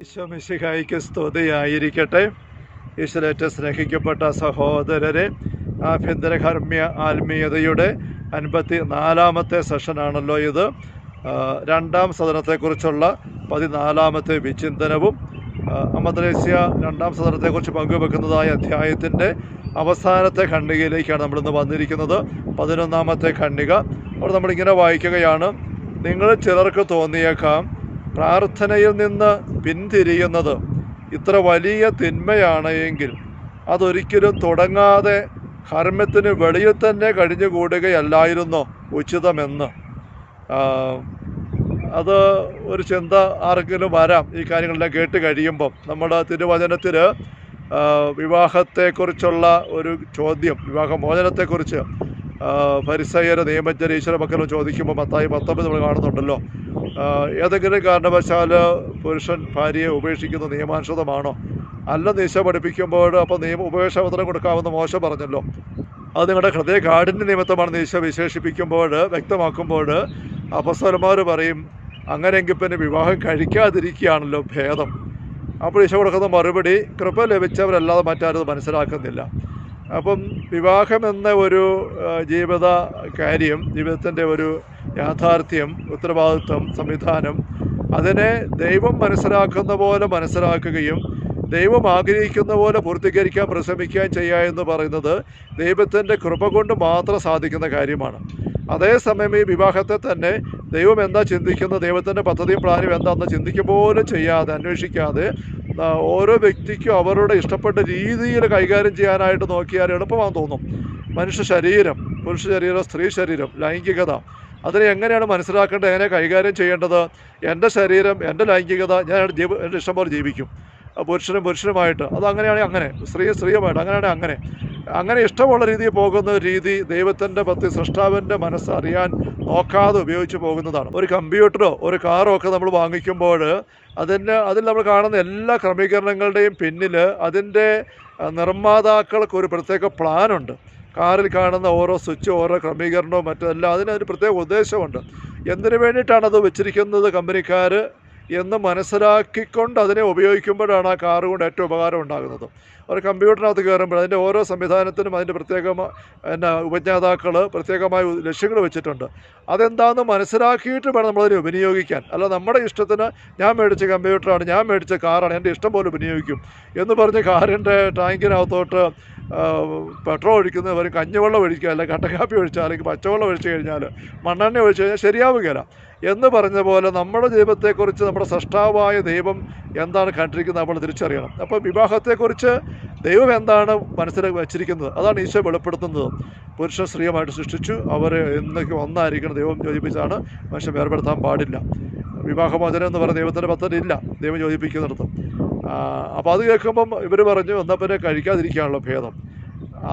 ഈശോമിശിഹായിക്ക് സ്തുതിയായിരിക്കട്ടെ. ഈശ്വരേറ്റ സ്നേഹിക്കപ്പെട്ട സഹോദരരെ ആഭ്യന്തര കർമ്മ്യ ആത്മീയതയുടെ അൻപത്തി നാലാമത്തെ സെഷനാണല്ലോ ഇത്. രണ്ടാം സദനത്തെക്കുറിച്ചുള്ള പതിനാലാമത്തെ വിചിന്തനവും അമദ്രേസ്യ രണ്ടാം സദനത്തെക്കുറിച്ച് പങ്കുവെക്കുന്നതായ അധ്യായത്തിന്റെ അവസാനത്തെ ഖണ്ഡികയിലേക്കാണ് നമ്മളിന്ന് വന്നിരിക്കുന്നത്. പതിനൊന്നാമത്തെ ഖണ്ഡിക. അവിടെ നമ്മളിങ്ങനെ വായിക്കുകയാണ് നിങ്ങൾ ചിലർക്ക് തോന്നിയേക്കാം പ്രാർത്ഥനയിൽ നിന്ന് പിന്തിരിയുന്നത് ഇത്ര വലിയ തിന്മയാണ് എങ്കിൽ അതൊരിക്കലും തുടങ്ങാതെ കർമ്മത്തിന് വെളിയിൽ തന്നെ കഴിഞ്ഞുകൂടുകയല്ലായിരുന്നോ ഉചിതമെന്ന്. അത് ഒരു ചിന്ത ആർക്കെങ്കിലും വരാം ഈ കാര്യങ്ങളെല്ലാം കേട്ട് കഴിയുമ്പം. നമ്മുടെ തിരുവചനത്തിൽ വിവാഹത്തെക്കുറിച്ചുള്ള ഒരു ചോദ്യം വിവാഹമോചനത്തെക്കുറിച്ച് പരിസയര നിയമജ്ഞർ ഈശ്വര മക്കളും ചോദിക്കുമ്പോൾ മത്തായി പത്തൊമ്പത് നമ്മൾ കാണുന്നുണ്ടല്ലോ. ഏതെങ്കിലും കാരണവശാൽ പുരുഷൻ ഭാര്യയെ ഉപേക്ഷിക്കുന്ന നിയമാനുസൃതമാണോ? അല്ല നിശ പഠിപ്പിക്കുമ്പോൾ അപ്പോൾ നിയമ ഉപേക്ഷാപത്രം കൊടുക്കാമെന്ന് മോശം പറഞ്ഞല്ലോ. അത് നിങ്ങളുടെ ഹൃദയ കാഠിന്യ നിമിത്തമാണ് നിശ വിശേഷിപ്പിക്കുമ്പോൾ വ്യക്തമാക്കുമ്പോൾ അപസ്വരന്മാർ പറയും അങ്ങനെയെങ്കിൽ പിന്നെ വിവാഹം കഴിക്കാതിരിക്കുകയാണല്ലോ ഭേദം. അപ്പോൾ ഈശോ കൊടുക്കുന്ന മറുപടി കൃപ ലഭിച്ചവരല്ലാതെ മറ്റാരും മനസ്സിലാക്കുന്നില്ല. അപ്പം വിവാഹം എന്ന ഒരു ജീവിത കാര്യം ജീവിതത്തിന്റെ ഒരു യാഥാർത്ഥ്യം ഉത്തരവാദിത്വം സംവിധാനം അതിനെ ദൈവം മനസ്സിലാക്കുന്ന പോലെ മനസ്സിലാക്കുകയും ദൈവം ആഗ്രഹിക്കുന്ന പോലെ പൂർത്തീകരിക്കാൻ പരിശ്രമിക്കുകയും ചെയ്യുക എന്ന് പറയുന്നത് ദൈവത്തിന്റെ കൃപ കൊണ്ട് മാത്രം സാധിക്കുന്ന കാര്യമാണ്. അതേസമയം ഈ വിവാഹത്തെ തന്നെ ദൈവം എന്താ ചിന്തിക്കുന്നത്? ദൈവത്തിന്റെ പദ്ധതിയും പ്ലാനും എന്താണെന്ന് ചിന്തിക്കുക പോലും ചെയ്യാതെ അന്വേഷിക്കാതെ ഓരോ വ്യക്തിക്കും അവരുടെ ഇഷ്ടപ്പെട്ട രീതിയിൽ കൈകാര്യം ചെയ്യാനായിട്ട് നോക്കിയാൽ എളുപ്പമാണെന്ന് തോന്നും. മനുഷ്യ ശരീരം പുരുഷ ശരീരം സ്ത്രീ ശരീരം ലൈംഗികത. അതിനെ എങ്ങനെയാണ് മനസ്സിലാക്കേണ്ടത്? എങ്ങനെ കൈകാര്യം ചെയ്യേണ്ടത്? എന്റെ ശരീരം എന്റെ ലൈംഗികത ഞാൻ ജീവ എന്റെ ഇഷ്ടം പോലെ ജീവിക്കും. പുരുഷനും പുരുഷനുമായിട്ട്. അത് അങ്ങനെയാണെങ്കിൽ അങ്ങനെ. സ്ത്രീ സ്ത്രീയുമായിട്ട്. അങ്ങനെയാണെങ്കിൽ അങ്ങനെ. അങ്ങനെ ഇഷ്ടമുള്ള രീതിയിൽ പോകുന്ന രീതി ദൈവത്തിന്റെ പത്തി സൃഷ്ടാവിന്റെ മനസ്സ് അറിയാൻ നോക്കാതെ ഉപയോഗിച്ച് പോകുന്നതാണ്. ഒരു കമ്പ്യൂട്ടറോ ഒരു കാറോ ഒക്കെ നമ്മൾ വാങ്ങിക്കുമ്പോൾ അതിന് അതിൽ നമ്മൾ കാണുന്ന എല്ലാ ക്രമീകരണങ്ങളുടെയും പിന്നിൽ അതിന്റെ നിർമ്മാതാക്കൾക്ക് ഒരു പ്രത്യേക പ്ലാനുണ്ട്. കാറിൽ കാണുന്ന ഓരോ സ്വിച്ച് ഓരോ ക്രമീകരണവും മറ്റെല്ലാം അതിന് അതിനൊരു പ്രത്യേക ഉദ്ദേശമുണ്ട്. എന്തിനു വേണ്ടിയിട്ടാണ് അത് വെച്ചിരിക്കുന്നത് കമ്പനിക്കാർ? എന്ന് മനസ്സിലാക്കിക്കൊണ്ട് അതിനെ ഉപയോഗിക്കുമ്പോഴാണ് ആ കാറ് കൊണ്ട് ഏറ്റവും ഉപകാരം ഉണ്ടാകുന്നത്. ഒരു കമ്പ്യൂട്ടറിനകത്ത് കയറുമ്പോൾ അതിന്റെ ഓരോ സംവിധാനത്തിനും അതിന്റെ പ്രത്യേകമായ എന്നാ ഉപജ്ഞാതാക്കൾ പ്രത്യേകമായ ലക്ഷ്യങ്ങൾ വെച്ചിട്ടുണ്ട്. അതെന്താണെന്ന് മനസ്സിലാക്കിയിട്ട് വേണം നമ്മളതിനെ വിനിയോഗിക്കാൻ. അല്ല നമ്മുടെ ഇഷ്ടത്തിന് ഞാൻ മേടിച്ച കമ്പ്യൂട്ടറാണ് ഞാൻ മേടിച്ച കാറാണ് എന്റെ ഇഷ്ടം പോലെ വിനിയോഗിക്കും എന്ന് പറഞ്ഞ് കാറിന്റെ ടാങ്കിനകത്തോട്ട് പെട്രോൾ ഒഴിക്കുന്നത് ഒരു കഞ്ഞിവെള്ളം ഒഴിക്കുക അല്ലെങ്കിൽ കട്ടക്കാപ്പി ഒഴിച്ചാൽ അല്ലെങ്കിൽ പച്ചവെള്ളം ഒഴിച്ചു കഴിഞ്ഞാൽ മണ്ണെണ്ണ ഒഴിച്ചു കഴിഞ്ഞാൽ ശരിയാവുകയില്ല എന്ന് പറഞ്ഞ പോലെ നമ്മുടെ ദൈവത്തെക്കുറിച്ച് നമ്മുടെ സൃഷ്ടാവായ ദൈവം എന്താണ് കണ്ടിരിക്കുന്നത് നമ്മൾ തിരിച്ചറിയണം. അപ്പോൾ വിവാഹത്തെക്കുറിച്ച് ദൈവം എന്താണ് മനസ്സിൽ വച്ചിരിക്കുന്നത്? അതാണ് ഈശോ വെളിപ്പെടുത്തുന്നത്. പുരുഷ സ്ത്രീയുമായിട്ട് സൃഷ്ടിച്ചു. അവർ എന്നൊക്കെ ഒന്നായിരിക്കണം ദൈവം യോജിപ്പിച്ചാണ് മനുഷ്യൻ വേർപെടുത്താൻ പാടില്ല. വിവാഹമോചനം എന്ന് പറയുന്ന ദൈവത്തിന്റെ പദ്ധതി ഇല്ല ദൈവം യോജിപ്പിക്കുന്നിടത്ത്. അപ്പോൾ അത് കേൾക്കുമ്പം ഇവർ പറഞ്ഞു എന്നാൽ പിന്നെ കഴിക്കാതിരിക്കാനുള്ള ഭേദം.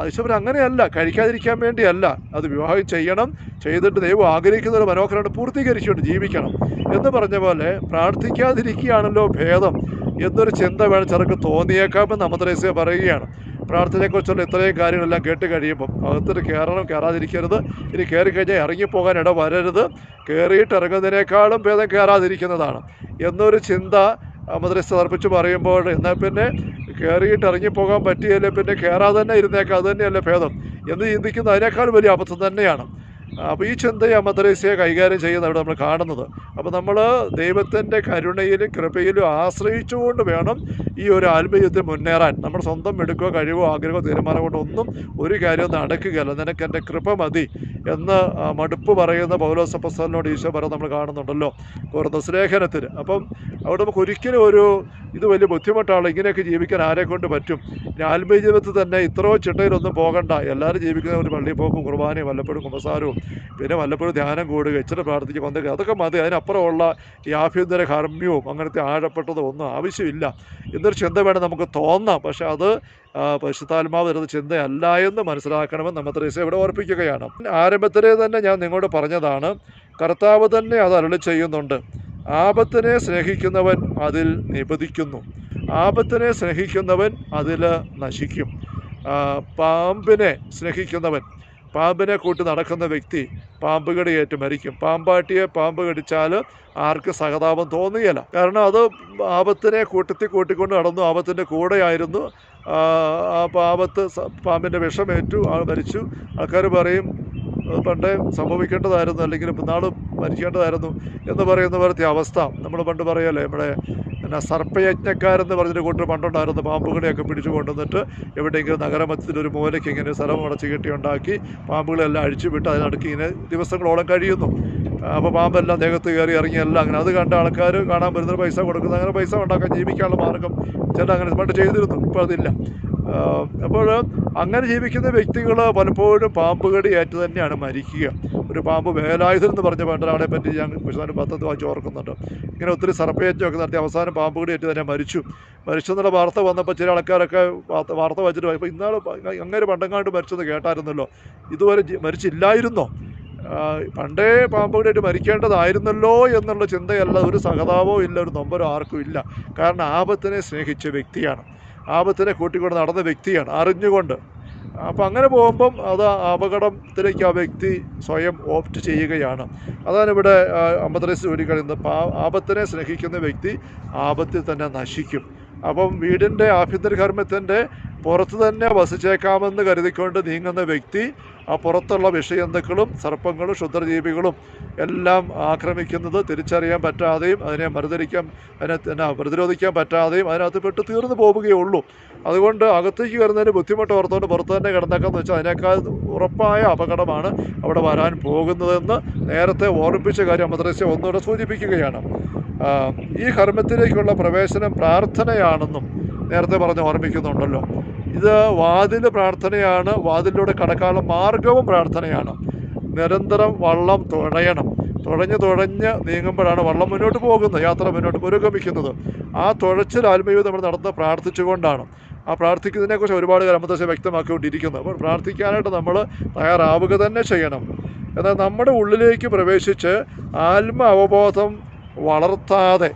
ഈശ്വരൻ അങ്ങനെയല്ല കഴിക്കാതിരിക്കാൻ വേണ്ടിയല്ല. അത് വിവാഹം ചെയ്യണം ചെയ്തിട്ട് ദൈവം ആഗ്രഹിക്കുന്ന ഒരു മനോഹരമാണ് പൂർത്തീകരിച്ചുകൊണ്ട് ജീവിക്കണം എന്ന് പറഞ്ഞ പോലെ പ്രാർത്ഥിക്കാതിരിക്കുകയാണല്ലോ ഭേദം എന്നൊരു ചിന്ത വേണം ചെറുക്ക് തോന്നിയേക്കാമെന്ന് അമദ്രേസ്യ പറയുകയാണ്. പ്രാർത്ഥനയെക്കുറിച്ചുള്ള ഇത്രയും കാര്യങ്ങളെല്ലാം കേട്ട് കഴിയുമ്പം അകത്തിട്ട് കയറണം കയറാതിരിക്കരുത് ഇനി കയറി കഴിഞ്ഞാൽ ഇറങ്ങിപ്പോകാൻ ഇട വരരുത് കയറിയിട്ട് ഇറങ്ങുന്നതിനേക്കാളും ഭേദം കയറാതിരിക്കുന്നതാണ് എന്നൊരു ചിന്ത മദ്രസ തർപ്പിച്ച് പറയുമ്പോൾ എന്നാൽ പിന്നെ കയറിയിട്ട് ഇറങ്ങിപ്പോകാൻ പറ്റിയല്ലേ പിന്നെ കയറാതെ തന്നെ ഇരുന്നേക്കാം അത് തന്നെയല്ലേ ഭേദം എന്ന് ചിന്തിക്കുന്ന അതിനേക്കാൾ വലിയ അബദ്ധം തന്നെയാണ്. അപ്പോൾ ഈ ചിന്തയെ മദ്രസയെ കൈകാര്യം ചെയ്യുന്ന അവിടെ നമ്മൾ കാണുന്നത്. അപ്പോൾ നമ്മൾ ദൈവത്തിന്റെ കരുണയിലും കൃപയിലും ആശ്രയിച്ചുകൊണ്ട് വേണം ഈ ഒരു ആത്മീയത്തിൽ മുന്നേറാൻ. നമ്മൾ സ്വന്തം എടുക്കുക കഴിവോ ആഗ്രഹമോ തീരുമാനം കൊണ്ടോ ഒന്നും ഒരു കാര്യവും നടക്കുകയല്ല. നിനക്ക് എന്റെ കൃപ മതി എന്ന് മടുപ്പ് പറയുന്ന പൗലോസപ്പസ്തലിനോട് ഈശോ പറ നമ്മൾ കാണുന്നുണ്ടല്ലോ. കുറഞ്ഞ സ്നേഹനത്തിൽ അപ്പം അവിടെ നമുക്ക് ഒരിക്കലും ഒരു ഇത് വലിയ ബുദ്ധിമുട്ടാണ്. ഇങ്ങനെയൊക്കെ ജീവിക്കാൻ ആരെ കൊണ്ട് പറ്റും? ഇനി ആത്മീയ ജീവിതത്തിൽ തന്നെ ഇത്രയോ ചിട്ടയിലൊന്നും പോകണ്ട. എല്ലാവരും ജീവിക്കുന്ന ഒരു പള്ളിയിൽ പോക്കും കുർബാനയും വല്ലപ്പോഴും കുമ്പസാരവും പിന്നെ വല്ലപ്പോഴും ധ്യാനം കൂടുക ഇച്ചിരി പ്രാർത്ഥിച്ച് കൊന്തൊക്കെ അതൊക്കെ മതി. അതിനപ്പുറമുള്ള ഈ ആഭ്യന്തര കർമ്മ്യവും അങ്ങനത്തെ ആഴപ്പെട്ടതോ ഒന്നും ആവശ്യമില്ല. എന്നൊരു ചിന്ത വേണം നമുക്ക് തോന്നാം. പക്ഷെ അത് പരിശുദ്ധാത്മാവ് വരുന്ന ചിന്തയല്ല എന്ന് മനസ്സിലാക്കണമെന്ന് നമ്മൾ ത്രേസ്യ ഇവിടെ ഓർപ്പിക്കുകയാണ്. ആരംഭത്തിലേ തന്നെ ഞാൻ നിങ്ങളോട് പറഞ്ഞതാണ് കർത്താവ് തന്നെ അത് അരളി ചെയ്യുന്നുണ്ട്. ആപത്തിനെ സ്നേഹിക്കുന്നവൻ അതിൽ നിപതിക്കുന്നു. ആപത്തിനെ സ്നേഹിക്കുന്നവൻ അതിൽ നശിക്കും. പാമ്പിനെ സ്നേഹിക്കുന്നവൻ പാമ്പിനെ കൂട്ടി നടക്കുന്ന വ്യക്തി പാമ്പ് കടിയേറ്റ് മരിക്കും. പാമ്പാട്ടിയെ പാമ്പ് കടിച്ചാൽ ആർക്ക് സഹതാപം തോന്നുകയില്ല കാരണം അത് ആപത്തിനെ കൂട്ടത്തിൽ കൂട്ടിക്കൊണ്ട് നടന്നു. ആപത്തിന്റെ കൂടെയായിരുന്നു. ആ പാപത്ത് പാമ്പിന്റെ വിഷമേറ്റു ആൾ മരിച്ചു. ആൾക്കാർ പറയും അത് പണ്ടേ സംഭവിക്കേണ്ടതായിരുന്നു അല്ലെങ്കിൽ നാളും മരിക്കേണ്ടതായിരുന്നു എന്ന് പറയുന്ന പോലത്തെ അവസ്ഥ. നമ്മൾ പണ്ട് പറയല്ലേ നമ്മുടെ പിന്നെ സർപ്പയജ്ഞക്കാരെന്ന് പറഞ്ഞൊരു കൂട്ടർ പണ്ടുണ്ടായിരുന്നു പാമ്പുകളെയൊക്കെ പിടിച്ചു കൊണ്ടുവന്നിട്ട് എവിടെയെങ്കിലും നഗരമധ്യത്തിൽ ഒരു മൂലയ്ക്ക് ഇങ്ങനെ സ്ഥലം അടച്ചു കെട്ടി ഉണ്ടാക്കി പാമ്പുകളെല്ലാം അഴിച്ചു വിട്ട് അതിനടുക്ക് ഇങ്ങനെ ദിവസങ്ങളോളം കഴിയുന്നു. അപ്പോൾ പാമ്പെല്ലാം ദേഹത്ത് കയറി ഇറങ്ങി എല്ലാം അങ്ങനെ. അത് കണ്ട ആൾക്കാർ കാണാൻ വരുന്നൊരു പൈസ കൊടുക്കുന്നത് അങ്ങനെ പൈസ ഉണ്ടാക്കാൻ ജീവിക്കാനുള്ള മാർഗം ചേട്ടാ അങ്ങനെ പണ്ട് ചെയ്തിരുന്നു. ഇപ്പോൾ അതില്ല. അപ്പോൾ അങ്ങനെ ജീവിക്കുന്ന വ്യക്തികൾ പലപ്പോഴും പാമ്പ് കടി ഏറ്റ് തന്നെയാണ് മരിക്കുക. ഒരു പാമ്പ് വേലായുധൻ എന്ന് പറഞ്ഞ പണ്ടൊരാളെ പറ്റി ഞാൻ വിശദാനം പത്തത്ത് വായിച്ച് ഓർക്കുന്നുണ്ട്. ഇങ്ങനെ ഒത്തിരി സർപ്പയറ്റമൊക്കെ നടത്തി അവസാനം പാമ്പ് കടി ഏറ്റ് തന്നെ മരിച്ചു. എന്നുള്ള വാർത്ത വന്നപ്പോൾ ചില ആൾക്കാരൊക്കെ വാർത്ത വാർത്ത വായിച്ചിട്ട് പോയപ്പോൾ ഇന്നാൾ അങ്ങനെ പണ്ടങ്ങാണ്ട് മരിച്ചെന്ന് കേട്ടായിരുന്നല്ലോ. ഇതുവരെ മരിച്ചില്ലായിരുന്നോ? പണ്ടേ പാമ്പുകടിയായിട്ട് മരിക്കേണ്ടതായിരുന്നല്ലോ എന്നുള്ള ചിന്തയല്ല ഒരു സഹതാപവും ഇല്ല ഒരു നൊമ്പരോ ആർക്കും ഇല്ല. കാരണം ആപത്തിനെ സ്നേഹിച്ച വ്യക്തിയാണ്. ആപത്തിനെ കൂട്ടിക്കൊണ്ട് നടന്ന വ്യക്തിയാണ്. അറിഞ്ഞുകൊണ്ട്. അപ്പം അങ്ങനെ പോകുമ്പം അത് അപകടത്തിലേക്ക് ആ വ്യക്തി സ്വയം ഓപ്റ്റ് ചെയ്യുകയാണ്. അതാണ് ഇവിടെ അമ്പത്തരസ് ചൂണ്ടിക്കളിയുന്നത് പാ ആപത്തിനെ സ്നേഹിക്കുന്ന വ്യക്തി ആപത്തിൽ തന്നെ നശിക്കും. അപ്പം വീടിന്റെ ആഭ്യന്തര കർമ്മത്തിന്റെ പുറത്ത് തന്നെ വസിച്ചേക്കാമെന്ന് കരുതിക്കൊണ്ട് നീങ്ങുന്ന വ്യക്തി ആ പുറത്തുള്ള വിഷയന്തുക്കളും സർപ്പങ്ങളും ക്ഷുദ്രജീവികളും എല്ലാം ആക്രമിക്കുന്നത് തിരിച്ചറിയാൻ പറ്റാതെയും അതിനെ മറുതരിക്കാൻ അതിനെ എന്നാ പ്രതിരോധിക്കാൻ പറ്റാതെയും അതിനകത്ത് പെട്ട് തീർന്നു പോവുകയുള്ളൂ. അതുകൊണ്ട് അകത്തേക്ക് വരുന്നതിന് ബുദ്ധിമുട്ട് ഓർത്തുകൊണ്ട് പുറത്ത് തന്നെ കിടന്നേക്കാന്ന് വെച്ചാൽ അതിനേക്കാൾ ഉറപ്പായ അപകടമാണ് അവിടെ വരാൻ പോകുന്നതെന്ന് നേരത്തെ ഓർമ്മിപ്പിച്ച കാര്യം മദ്രസ ഒന്നുകൂടെ സൂചിപ്പിക്കുകയാണ്. ഈ കർമ്മത്തിലേക്കുള്ള പ്രവേശനം പ്രാർത്ഥനയാണെന്നും നേരത്തെ പറഞ്ഞ് ഓർമ്മിക്കുന്നുണ്ടല്ലോ. ഇത് വാതിൽ പ്രാർത്ഥനയാണ്. വാതിലിലൂടെ കടക്കാനുള്ള മാർഗവും പ്രാർത്ഥനയാണ്. നിരന്തരം വള്ളം തുഴയണം. തുഴഞ്ഞ് തുഴഞ്ഞ് നീങ്ങുമ്പോഴാണ് വള്ളം മുന്നോട്ട് പോകുന്നത്. യാത്ര മുന്നോട്ട് പുരോഗമിക്കുന്നത്. ആ തുഴച്ചിൽ ആത്മീയത നമ്മൾ നടന്ന് പ്രാർത്ഥിച്ചുകൊണ്ടാണ്. ആ പ്രാർത്ഥിക്കുന്നതിനെക്കുറിച്ച് ഒരുപാട് കർമ്മദശ വ്യക്തമാക്കിക്കൊണ്ടിരിക്കുന്നത് അപ്പോൾ പ്രാർത്ഥിക്കാനായിട്ട് നമ്മൾ തയ്യാറാവുക തന്നെ ചെയ്യണം. എന്നാൽ നമ്മുടെ ഉള്ളിലേക്ക് പ്രവേശിച്ച് ആത്മ അവബോധം വളർത്താതെ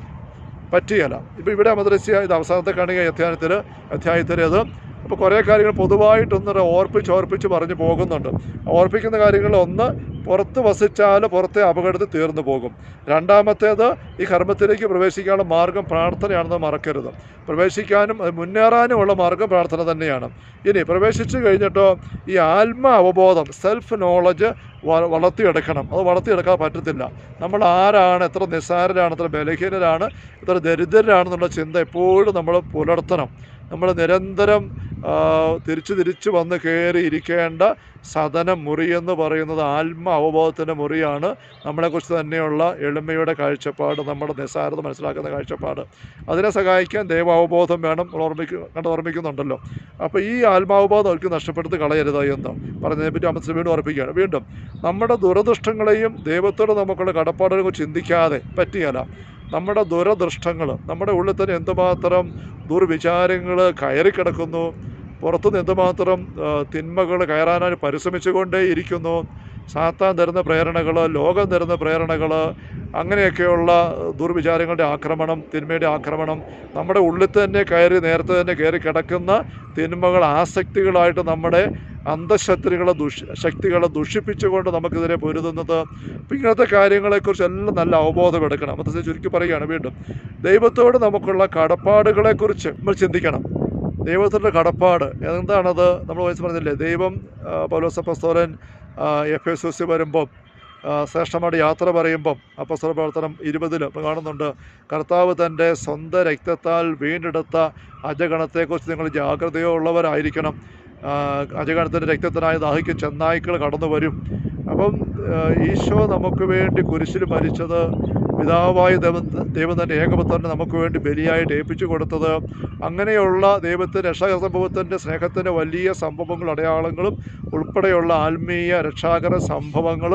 പറ്റുകയില്ല ഇപ്പോൾ ഇവിടെ മദ്രസ്യ ഇത് അവസാനത്തെ കാണുക അധ്യായത്തിൽ അധ്യായത്തിൽ അത് അപ്പോൾ കുറേ കാര്യങ്ങൾ പൊതുവായിട്ടൊന്ന് ഓർപ്പിച്ച് ഓർപ്പിച്ച് പറഞ്ഞു പോകുന്നുണ്ട്. ഓർപ്പിക്കുന്ന കാര്യങ്ങൾ ഒന്ന് പുറത്ത് വസിച്ചാൽ പുറത്തെ അപകടത്തിൽ തീർന്നു പോകും. രണ്ടാമത്തേത് ഈ കർമ്മത്തിലേക്ക് പ്രവേശിക്കാനുള്ള മാർഗം പ്രാർത്ഥനയാണെന്ന് മറക്കരുത്. പ്രവേശിക്കാനും മുന്നേറാനുമുള്ള മാർഗം പ്രാർത്ഥന തന്നെയാണ്. ഇനി പ്രവേശിച്ചു കഴിഞ്ഞിട്ടോ ഈ ആത്മ അവബോധം സെൽഫ് നോളജ് വളർത്തിയെടുക്കണം. അത് വളർത്തിയെടുക്കാൻ പറ്റത്തില്ല. നമ്മൾ ആരാണ്? എത്ര നിസ്സാരരാണ്? എത്ര ബലഹീനരാണ്? എത്ര ദരിദ്രരാണെന്നുള്ള ചിന്ത എപ്പോഴും നമ്മൾ പുലർത്തണം. നമ്മൾ നിരന്തരം തിരിച്ച് തിരിച്ച് വന്ന് കയറി ഇരിക്കേണ്ട സദനം മുറി എന്ന് പറയുന്നത് ആത്മ അവബോധത്തിന്റെ മുറിയാണ്. നമ്മളെക്കുറിച്ച് തന്നെയുള്ള എളിമയുടെ കാഴ്ചപ്പാട് നമ്മുടെ നിസ്സാരത മനസ്സിലാക്കുന്ന കാഴ്ചപ്പാട്. അതിനെ സഹായിക്കാൻ ദൈവാവബോധം വേണം. ഓർമ്മിക്കും കണ്ട് ഓർമ്മിക്കുന്നുണ്ടല്ലോ. അപ്പോൾ ഈ ആത്മാവബോധം അവർക്ക് നഷ്ടപ്പെടുത്തി കളയരുത് എന്ന് പറഞ്ഞതിനെപ്പറ്റി അമ്മ വീണ്ടും ഓർപ്പിക്കുകയാണ് വീണ്ടും നമ്മുടെ ദുരദൃഷ്ടങ്ങളെയും ദൈവത്തോട് നമുക്കുള്ള കടപ്പാടുകളെ ചിന്തിക്കാതെ പറ്റിയല്ല. നമ്മുടെ ദുരദൃഷ്ടങ്ങൾ നമ്മുടെ ഉള്ളിൽ തന്നെ എന്തുമാത്രം ദുർവിചാരങ്ങൾ കയറിക്കിടക്കുന്നു പുറത്തുനിന്ന് എന്തുമാത്രം തിന്മകൾ കയറാനായി പരിശ്രമിച്ചുകൊണ്ടേ ഇരിക്കുന്നു. സാത്താൻ തരുന്ന പ്രേരണകൾ ലോകം തരുന്ന പ്രേരണകൾ അങ്ങനെയൊക്കെയുള്ള ദുർവിചാരങ്ങളുടെ ആക്രമണം തിന്മയുടെ ആക്രമണം നമ്മുടെ ഉള്ളിൽ തന്നെ കയറി നേരത്തെ തന്നെ കയറി കിടക്കുന്ന തിന്മകൾ ആസക്തികളായിട്ട് നമ്മുടെ അന്ധശത്രുക്കളെ ദുഷ് ശക്തികളെ ദുഷിപ്പിച്ചുകൊണ്ട് നമുക്കിതിനെ പൊരുതുന്നത്. അപ്പം ഇങ്ങനത്തെ കാര്യങ്ങളെക്കുറിച്ച് എല്ലാം നല്ല അവബോധം എടുക്കണം. അത് ചുരുക്കി പറയുകയാണ് വീണ്ടും ദൈവത്തോട് നമുക്കുള്ള കടപ്പാടുകളെക്കുറിച്ച് നമ്മൾ ചിന്തിക്കണം. ദൈവത്തിന്റെ കടപ്പാട്. എന്താണത്? നമ്മൾ വയസ്സ് പറഞ്ഞില്ലേ ദൈവം പൗലോസ് അപ്പസ്തോലൻ എഫ് എസ് എസ് വരുമ്പം ശ്രേഷ്ഠമായിട്ട് യാത്ര പറയുമ്പം അപ്പസ്തല പ്രവർത്തനം ഇരുപതിൽ കാണുന്നുണ്ട് കർത്താവ് തന്റെ സ്വന്തം രക്തത്താൽ വീണ്ടെടുത്ത അജഗണത്തെക്കുറിച്ച് നിങ്ങൾ ജാഗ്രതയുള്ളവരായിരിക്കണം. അജഗണത്തിന്റെ രക്തത്തിനായി ദാഹിക്കും ചെന്നായ്ക്കൾ കടന്നു വരും അപ്പം ഈശോ നമുക്ക് വേണ്ടി കുരിശിൽ മരിച്ചത് പിതാവായ ദൈവം ദൈവം തന്നെ ഏകപുത്രനെ നമുക്ക് വേണ്ടി ബലിയായിട്ട് ഏൽപ്പിച്ചു കൊടുത്തത്. അങ്ങനെയുള്ള ദൈവത്തിന്റെ രക്ഷാകര സംഭവത്തിന്റെ സ്നേഹത്തിന്റെ വലിയ സംഭവങ്ങൾ അടയാളങ്ങളും ഉൾപ്പെടെയുള്ള ആത്മീയ രക്ഷാകര സംഭവങ്ങൾ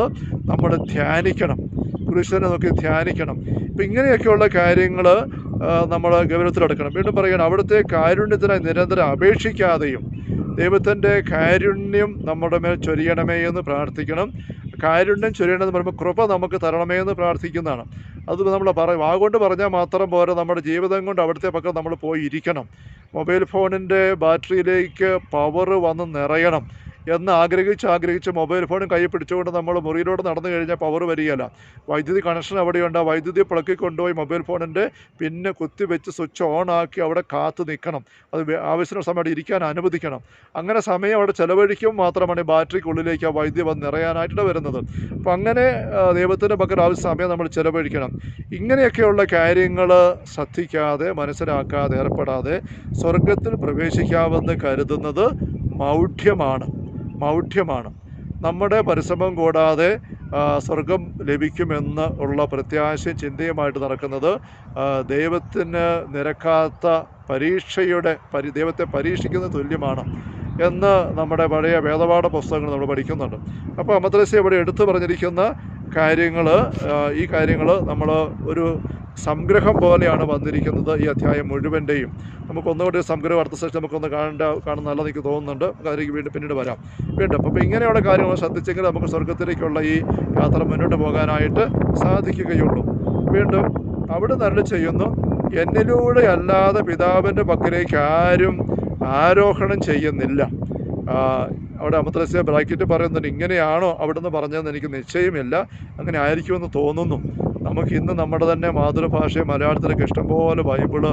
നമ്മൾ ധ്യാനിക്കണം. കുരിശനെ നോക്കി ധ്യാനിക്കണം. ഇപ്പം ഇങ്ങനെയൊക്കെയുള്ള കാര്യങ്ങൾ നമ്മൾ ഗൗരവത്തിലെടുക്കണം. വീണ്ടും പറയണം അവിടുത്തെ കാരുണ്യത്തിനായി നിരന്തരം അപേക്ഷിക്കാതെയും ദൈവത്തിന്റെ കാരുണ്യം നമ്മുടെ മേൽ ചൊരിയണമേ എന്ന് പ്രാർത്ഥിക്കണം. കാരുണ്യം ചൊരിയണമെന്ന് പറയുമ്പോൾ കൃപ നമുക്ക് തരണമേ എന്ന് പ്രാർത്ഥിക്കുന്നതാണ്. അത് നമ്മൾ പറ കൊണ്ട് പറഞ്ഞാൽ മാത്രം പോരാ നമ്മുടെ ജീവിതം കൊണ്ട് അവിടുത്തെ പക്കം നമ്മൾ പോയി ഇരിക്കണം മൊബൈൽ ഫോണിന്റെ ബാറ്ററിയിലേക്ക് പവർ വന്ന് നിറയണം. എന്ന് ആഗ്രഹിച്ച് ആഗ്രഹിച്ച് മൊബൈൽ ഫോണും കൈ പിടിച്ചുകൊണ്ട് നമ്മൾ മുറിയിലൂടെ നടന്നു കഴിഞ്ഞാൽ പവർ വരികയില്ല. വൈദ്യുതി കണക്ഷൻ അവിടെയുണ്ട്. വൈദ്യുതി പ്ലക്കി കൊണ്ടുപോയി മൊബൈൽ ഫോണിന്റെ പിന്നെ കുത്തിവെച്ച് സ്വിച്ച് ഓൺ ആക്കി അവിടെ കാത്തു നിൽക്കണം. അത് ആവശ്യമുള്ള സമയം ഇരിക്കാൻ അനുവദിക്കണം. അങ്ങനെ സമയം അവിടെ ചിലവഴിക്കും മാത്രമാണ് ബാറ്ററിക്കുള്ളിലേക്ക് ആ വൈദ്യുതി വന്ന് നിറയാനായിട്ട് വരുന്നത്. അപ്പം അങ്ങനെ ദൈവത്തിന്റെ പക്കൽ ആവശ്യ സമയം നമ്മൾ ചിലവഴിക്കണം. ഇങ്ങനെയൊക്കെയുള്ള കാര്യങ്ങൾ ശ്രദ്ധിക്കാതെ മനസ്സിലാക്കാതെ ഏർപ്പെടാതെ സ്വർഗത്തിൽ പ്രവേശിക്കാമെന്ന് കരുതുന്നത് മൗഢ്യമാണ്. മൗഢ്യമാണ്. നമ്മുടെ പരിശ്രമം കൂടാതെ സ്വർഗം ലഭിക്കുമെന്ന് ഉള്ള പ്രത്യാശയും ചിന്തയുമായിട്ട് നടക്കുന്നത് ദൈവത്തിന് നിരക്കാത്ത പരീക്ഷയുടെ പരി ദൈവത്തെ പരീക്ഷിക്കുന്ന തുല്യമാണ് എന്ന് നമ്മുടെ പഴയ വേദപാഠ പുസ്തകങ്ങൾ നമ്മൾ പഠിക്കുന്നുണ്ട്. അപ്പോൾ അമദ്രസി ഇവിടെ എടുത്തു പറഞ്ഞിരിക്കുന്ന കാര്യങ്ങൾ ഈ കാര്യങ്ങൾ നമ്മൾ ഒരു സംഗ്രഹം പോലെയാണ് വന്നിരിക്കുന്നത് ഈ അധ്യായം മുഴുവന്റെയും. നമുക്ക് ഒന്നുകൂടി ഒരു സംഗ്രഹം അടുത്ത സെഷൻ നമുക്കൊന്ന് കാണേണ്ട കാണുന്ന നല്ലത് എനിക്ക് തോന്നുന്നുണ്ട്. അതിലേക്ക് വീണ്ടും പിന്നീട് വരാം. വീണ്ടും അപ്പോൾ ഇങ്ങനെയുള്ള കാര്യങ്ങൾ ശ്രദ്ധിച്ചെങ്കിൽ നമുക്ക് സ്വർഗത്തിലേക്കുള്ള ഈ യാത്ര മുന്നോട്ട് പോകാനായിട്ട് സാധിക്കുകയുള്ളൂ. വീണ്ടും അവിടെ നല്ല ചെയ്യുന്നു എന്നിലൂടെ അല്ലാതെ പിതാവിന്റെ പക്കലേക്ക് ആരും ആരോഹണം ചെയ്യുന്നില്ല. അവിടെ അമദ്രസ്യ ബ്രാക്കറ്റ് പറയുന്നുണ്ട് ഇങ്ങനെയാണോ അവിടെ നിന്ന് പറഞ്ഞതെന്ന് എനിക്ക് നിശ്ചയമില്ല. അങ്ങനെ ആയിരിക്കുമെന്ന് തോന്നുന്നു. നമുക്ക് ഇന്ന് നമ്മുടെ തന്നെ മാതൃഭാഷയെ മലയാളത്തിലൊക്കെ ഇഷ്ടംപോലെ ബൈബിൾ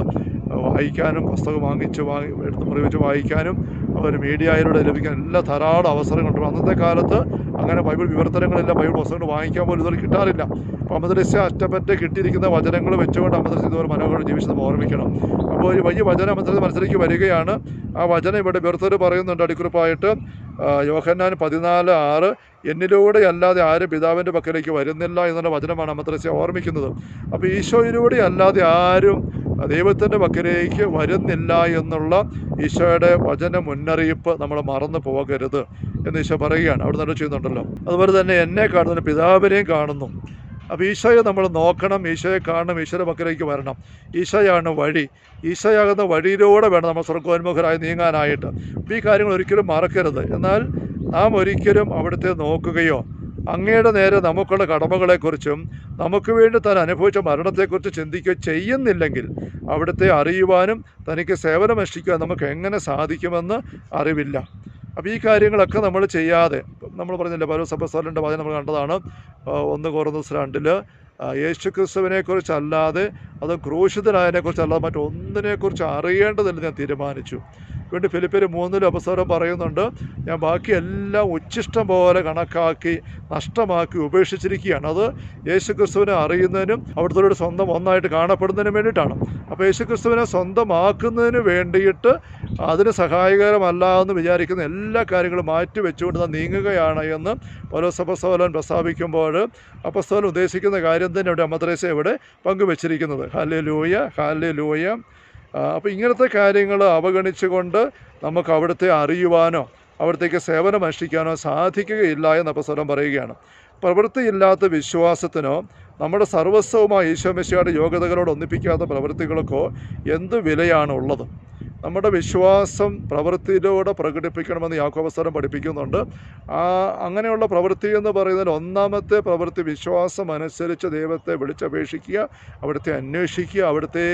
വായിക്കാനും പുസ്തകം വാങ്ങിച്ച് വാങ്ങി എടുത്ത് മുറിവിച്ച് വായിക്കാനും അവർ മീഡിയയിലൂടെ ലഭിക്കാൻ എല്ലാ ധാരാളം അവസരങ്ങളുണ്ട്. അന്നത്തെ കാലത്ത് അങ്ങനെ ബൈബിൾ വിവർത്തനങ്ങളില്ല ബൈബിൾ പുസ്തകങ്ങൾ വാങ്ങിക്കാൻ പോലും ഇതുവരെ കിട്ടാറില്ല. അപ്പോൾ അമദ്രസ്യ അറ്റപ്പറ്റ കിട്ടിയിരിക്കുന്ന വചനങ്ങൾ വെച്ചുകൊണ്ട് അമദ്രസ്യ ഇതുപോലെ മനോഹരം ജീവിച്ചത് ഓർമ്മിക്കണം. അപ്പോൾ ഒരു വലിയ വചനം അമദ്രസ്യ മനസ്സിലേക്ക് വരികയാണ്. ആ വചനം ഇവിടെ വിവർത്തർ പറയുന്നുണ്ട് അടിക്കുറിപ്പായിട്ട്. യോഹന്നാൻ പതിനാല് ആറ് എന്നിലൂടെ അല്ലാതെ ആരും പിതാവിന്റെ പക്കലേക്ക് വരുന്നില്ല എന്നുള്ള വചനമാണ് അമദ്രസ്യ ഓർമ്മിക്കുന്നത്. അപ്പോൾ ഈശോയിലൂടെ അല്ലാതെ ആരും ദൈവത്തിന്റെ പക്കലേക്ക് വരുന്നില്ല എന്നുള്ള ഈശോയുടെ വചന മുന്നറിയിപ്പ് നമ്മൾ മറന്നു പോകരുത് എന്ന് ഈശോ പറയുകയാണ്. അവിടെ നിന്ന് ചെയ്യുന്നുണ്ടല്ലോ. അതുപോലെ തന്നെ എന്നെ കാണുന്നതിന് പിതാവിനെയും കാണുന്നു. അപ്പോൾ ഈശോയെ നമ്മൾ നോക്കണം ഈശോയെ കാണണം ഈശോയുടെ പക്കലേക്ക് വരണം. ഈശോയാണ് വഴി. ഈശോയാകുന്ന വഴിയിലൂടെ വേണം നമ്മൾ സ്വർഗോന്മുഖരായി നീങ്ങാനായിട്ട്. ഈ കാര്യങ്ങൾ ഒരിക്കലും മറക്കരുത്. എന്നാൽ നാം ഒരിക്കലും അവിടുത്തെ നോക്കുകയോ അങ്ങയുടെ നേരെ നമുക്കുള്ള കടമകളെക്കുറിച്ചും നമുക്ക് വേണ്ടി താൻ അനുഭവിച്ച മരണത്തെക്കുറിച്ച് ചിന്തിക്കുകയോ ചെയ്യുന്നില്ലെങ്കിൽ അവിടുത്തെ അറിയുവാനും തനിക്ക് സേവനമനുഷ്ഠിക്കുവാൻ നമുക്ക് എങ്ങനെ സാധിക്കുമെന്ന് അറിവില്ല. അപ്പോൾ ഈ കാര്യങ്ങളൊക്കെ നമ്മൾ ചെയ്യാതെ നമ്മൾ പറഞ്ഞില്ലേ പല സഭസ്ഥലിന്റെ വാചനം നമ്മൾ കണ്ടതാണ് ഒന്ന് കോർന്നസ് രണ്ടിൽ യേശു ക്രിസ്തുവിനെക്കുറിച്ചല്ലാതെ അത് ക്രൂശിതനായതിനെക്കുറിച്ചല്ലാതെ മറ്റൊന്നിനെക്കുറിച്ച് അറിയേണ്ടതില്ല ഞാൻ തീരുമാനിച്ചു. വീണ്ടും ഫിലിപ്പിന് മൂന്നിലും അവസരം പറയുന്നുണ്ട് ഞാൻ ബാക്കിയെല്ലാം ഉച്ഛിഷ്ടം പോലെ കണക്കാക്കി നഷ്ടമാക്കി ഉപേക്ഷിച്ചിരിക്കുകയാണ്. അത് യേശുക്രിസ്തുവിനെ അറിയുന്നതിനും അവിടുത്തെ സ്വന്തം ഒന്നായിട്ട് കാണപ്പെടുന്നതിനും വേണ്ടിയിട്ടാണ്. അപ്പോൾ യേശുക്രിസ്തുവിനെ സ്വന്തമാക്കുന്നതിന് വേണ്ടിയിട്ട് അതിന് സഹായകരമല്ല എന്ന് വിചാരിക്കുന്ന എല്ലാ കാര്യങ്ങളും മാറ്റി വെച്ചുകൊണ്ട് നാം നീങ്ങുകയാണ് എന്ന് പൗലോസപസ്തോലൻ പ്രസ്താവിക്കുമ്പോൾ അപ്പസ്തോലൻ ഉദ്ദേശിക്കുന്ന കാര്യം തന്നെ ഇവിടെ അമദ്രേസ ഇവിടെ പങ്കുവച്ചിരിക്കുന്നത്. ഹാലി ലൂയ ഹാലി ലൂയ അപ്പോൾ ഇങ്ങനത്തെ കാര്യങ്ങൾ അവഗണിച്ചുകൊണ്ട് നമുക്ക് അവിടുത്തെ അറിയുവാനോ അവിടത്തേക്ക് സേവനം അനുഷ്ഠിക്കാനോ സാധിക്കുകയില്ല എന്ന് അപ്പസ്വലം പറയുകയാണ്. പ്രവൃത്തിയില്ലാത്ത വിശ്വാസത്തിനോ നമ്മുടെ സർവസ്വവുമായ ഈശോമിശയുടെ യോഗ്യതകളോട് ഒന്നിപ്പിക്കാത്ത പ്രവൃത്തികൾക്കോ എന്ത് വിലയാണ് ഉള്ളത് നമ്മുടെ വിശ്വാസം പ്രവൃത്തിയിലൂടെ പ്രകടിപ്പിക്കണമെന്ന് യാക്കോബസ്തരം പഠിപ്പിക്കുന്നുണ്ട്. അങ്ങനെയുള്ള പ്രവൃത്തി എന്ന് പറയുന്നതിൽ ഒന്നാമത്തെ പ്രവൃത്തി വിശ്വാസം അനുസരിച്ച് ദൈവത്തെ വിളിച്ചപേക്ഷിക്കുക അവിടുത്തെ അന്വേഷിക്കുക അവിടുത്തെ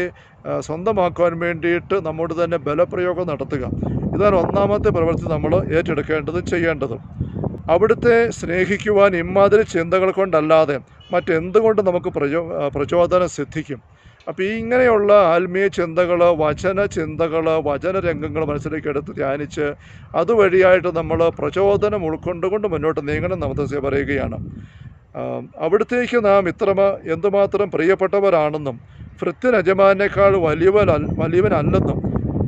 സ്വന്തമാക്കുവാൻ വേണ്ടിയിട്ട് നമ്മോട് തന്നെ ബലപ്രയോഗം നടത്തുക. ഇതാണ് ഒന്നാമത്തെ പ്രവൃത്തി നമ്മൾ ഏറ്റെടുക്കേണ്ടതും ചെയ്യേണ്ടതും. അവിടുത്തെ സ്നേഹിക്കുവാൻ ഇമ്മാതിരി ചിന്തകൾ കൊണ്ടല്ലാതെ മറ്റെന്തുകൊണ്ട് നമുക്ക് പ്രചോ പ്രചോദനം സിദ്ധിക്കും? അപ്പോൾ ഇങ്ങനെയുള്ള ആത്മീയ ചിന്തകൾ വചന ചിന്തകൾ വചനരംഗങ്ങൾ മനസ്സിലേക്ക് എടുത്ത് ധ്യാനിച്ച് അതുവഴിയായിട്ട് നമ്മൾ പ്രചോദനം ഉൾക്കൊണ്ടുകൊണ്ട് മുന്നോട്ട് നീങ്ങണം നമുക്ക് പറയുകയാണ്. അവിടത്തേക്ക് നാം ഇത്ര എന്തുമാത്രം പ്രിയപ്പെട്ടവരാണെന്നും ഭൃത്യൻ യജമാനേക്കാൾ വലിയവൻ വലിയവനല്ലെന്നും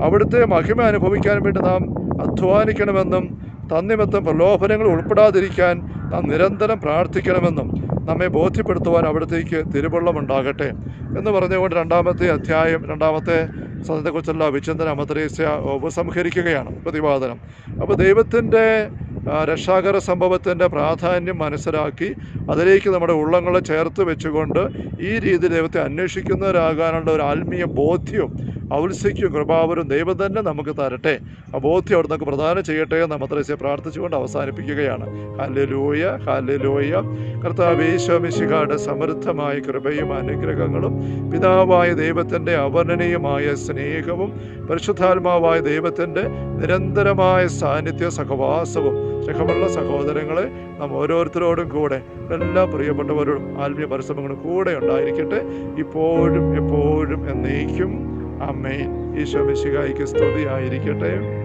അവിടുത്തെ മഹിമ അനുഭവിക്കാൻ വേണ്ടി നാം അധ്വാനിക്കണമെന്നും തന്നിമത്തം പ്രലോഭനങ്ങൾ ഉൾപ്പെടാതിരിക്കാൻ നാം നിരന്തരം പ്രാർത്ഥിക്കണമെന്നും നമ്മെ ബോധ്യപ്പെടുത്തുവാൻ അവിടത്തേക്ക് തിരുവള്ളമുണ്ടാകട്ടെ എന്ന് പറഞ്ഞുകൊണ്ട് രണ്ടാമത്തെ അധ്യായം രണ്ടാമത്തെ സത്യത്തെക്കുറിച്ചുള്ള വിചിന്തന അമദ്രേസ്യ ഉപസംഹരിക്കുകയാണ്. പ്രതിപാദനം. അപ്പോൾ ദൈവത്തിന്റെ രക്ഷാകര സംഭവത്തിന്റെ പ്രാധാന്യം മനസ്സിലാക്കി അതിലേക്ക് നമ്മുടെ ഉള്ളങ്ങളെ ചേർത്ത് വെച്ചുകൊണ്ട് ഈ രീതി ദൈവത്തെ അന്വേഷിക്കുന്നവരാകാനുള്ള ഒരു ആത്മീയ ബോധ്യവും ഔത്സ്യക്കും കൃപാവരും ദൈവം തന്നെ നമുക്ക് തരട്ടെ. ആ ബോധ്യം അവിടെ നമുക്ക് പ്രധാനം ചെയ്യട്ടെ എന്ന് മദ്രസയെ പ്രാർത്ഥിച്ചുകൊണ്ട് അവസാനിപ്പിക്കുകയാണ്. ഹാലലൂയ ഹാലലൂയ കർത്താവ് ഈശോമിശിഖയുടെ സമൃദ്ധമായ കൃപയും അനുഗ്രഹങ്ങളും പിതാവായ ദൈവത്തിന്റെ അവർണനീയമായ സ്നേഹവും പരിശുദ്ധാത്മാവായ ദൈവത്തിന്റെ നിരന്തരമായ സാന്നിധ്യ സഹവാസവും സ്നേഹമുള്ള സഹോദരങ്ങളെ നാം ഓരോരുത്തരോടും കൂടെ എല്ലാ പ്രിയപ്പെട്ടവരോടും ആത്മീയ പരിശ്രമങ്ങളും കൂടെ ഉണ്ടായിരിക്കട്ടെ. ഇപ്പോഴും എപ്പോഴും എന്നേക്കും. അമ്മേ ഈശോ മിശിഹായിക്ക് സ്തുതിയായിരിക്കട്ടെ.